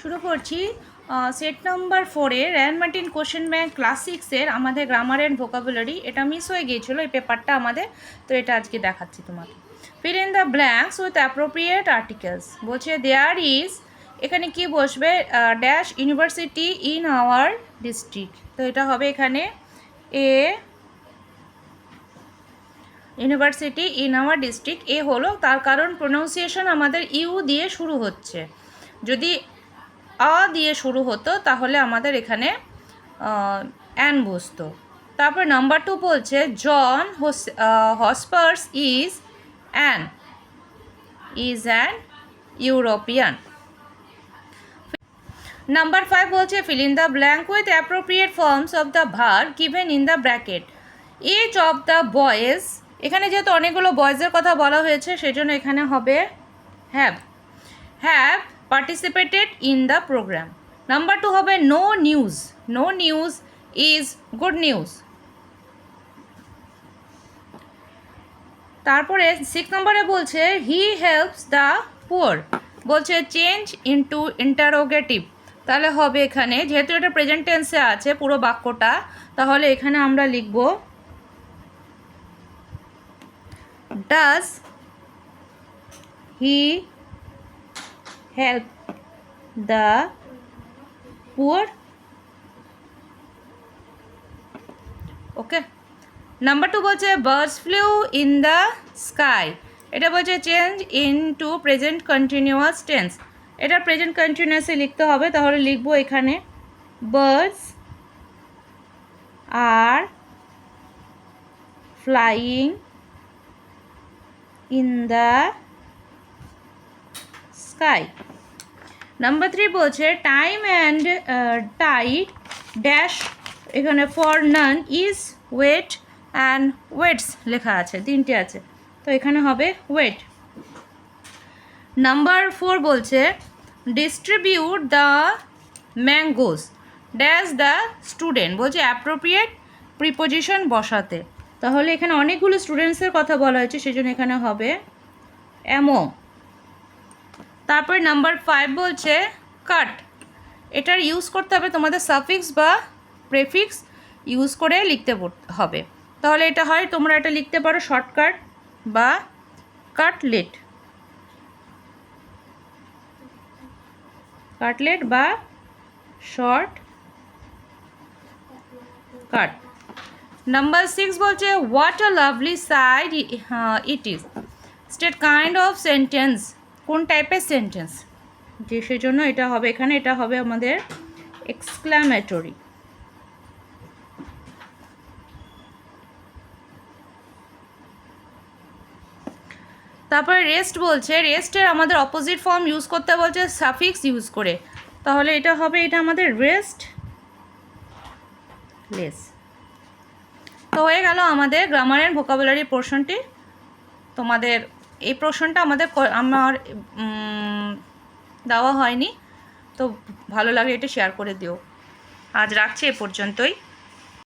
শুরু করছি। Set number ফোরে Ran Martin question bank class সিক্সের আমাদের গ্রামার অ্যান্ড ভোকাবুলারি এটা মিস হয়ে গিয়েছিল, এই পেপারটা আমাদের। তো এটা আজকে দেখাচ্ছি তোমাকে। Fill in the blanks with appropriate articles বলছে দেয়ার ইজ এখানে কি বসবে? Dash university in our district তো এটা হবে এখানে। A university in our district a হলো তার কারণ প্রোনাউন্সিয়েশন আমাদের ইউ দিয়ে শুরু হচ্ছে। যদি আ দিয়ে শুরু হতো, তাহলে আমাদের এখানে অ্যান বসতো। তারপর নাম্বার টু বলছে, John Hospers is an is an European. Number five বলছে, fill in the blank with appropriate forms of the verb given in the bracket. Age of the boys, এখানে যেহেতু অনেকগুলো বয়েজের কথা বলা হয়েছে, সেজন্য এখানে হবে have. Have participated in the program number two হবে no news no news is good news তারপরে সিক্স নম্বরে বলছে হি হেল্পস দ্য পুয়ার বলছে চেঞ্জ ইনটু ইন্টারোগেটিভ তাহলে হবে এখানে, যেহেতু এটা প্রেজেন্ট টেন্সে আছে পুরো বাক্যটা, তাহলে এখানে আমরা লিখব does he help the poor okay number two বলছে birds flew in the sky এটা বলছে change into present continuous tense এটা প্রেজেন্ট কন্টিনিউয়াসে লিখতে হবে, তাহলে লিখব এখানে birds are flying in the sky number three বলছে টাইম অ্যান্ড টাইড ড্যাশ এখানে for none is wait and waits লেখা আছে, তিনটে আছে। তো এখানে হবে ওয়েট নাম্বার ফোর বলছে distribute the mangoes dash the student বলছে অ্যাপ্রোপ্রিয়েট প্রিপোজিশন বসাতে। তাহলে এখানে অনেকগুলো স্টুডেন্টসের কথা বলা হয়েছে, সেজন্য এখানে হবে অ্যামো তারপরে নাম্বার ফাইভ বলছে কাট এটার ইউজ করতে হবে তোমাদের সাফিক্স বা প্রেফিক্স ইউজ করে লিখতে হবে। তাহলে এটা হয়, তোমরা এটা লিখতে পারো শর্টকাট বা কাটলেট কাটলেট বা শর্ট কাট নাম্বার সিক্স বলছে what a lovely side it is state kind of sentence কোন টাইপের সেন্টেন্স যে সেজন্য এটা হবে এখানে, এটা হবে আমাদের এক্সক্লামেটরি তারপরে রেস্ট বলছে রেস্টের আমাদের অপোজিট ফর্ম ইউজ করতে বলছে সাফিক্স ইউজ করে। তাহলে এটা হবে, এটা আমাদের রেস্ট লেস তো হয়ে গেল আমাদের গ্রামার অ্যান্ড ভোকাবুলারি পোর্শনটি তোমাদের এই প্রশ্নটা আমাদের আমার দেওয়া হয়নি, তো ভালো লাগে এটা শেয়ার করে দিও। আজ রাখছি এ পর্যন্তই।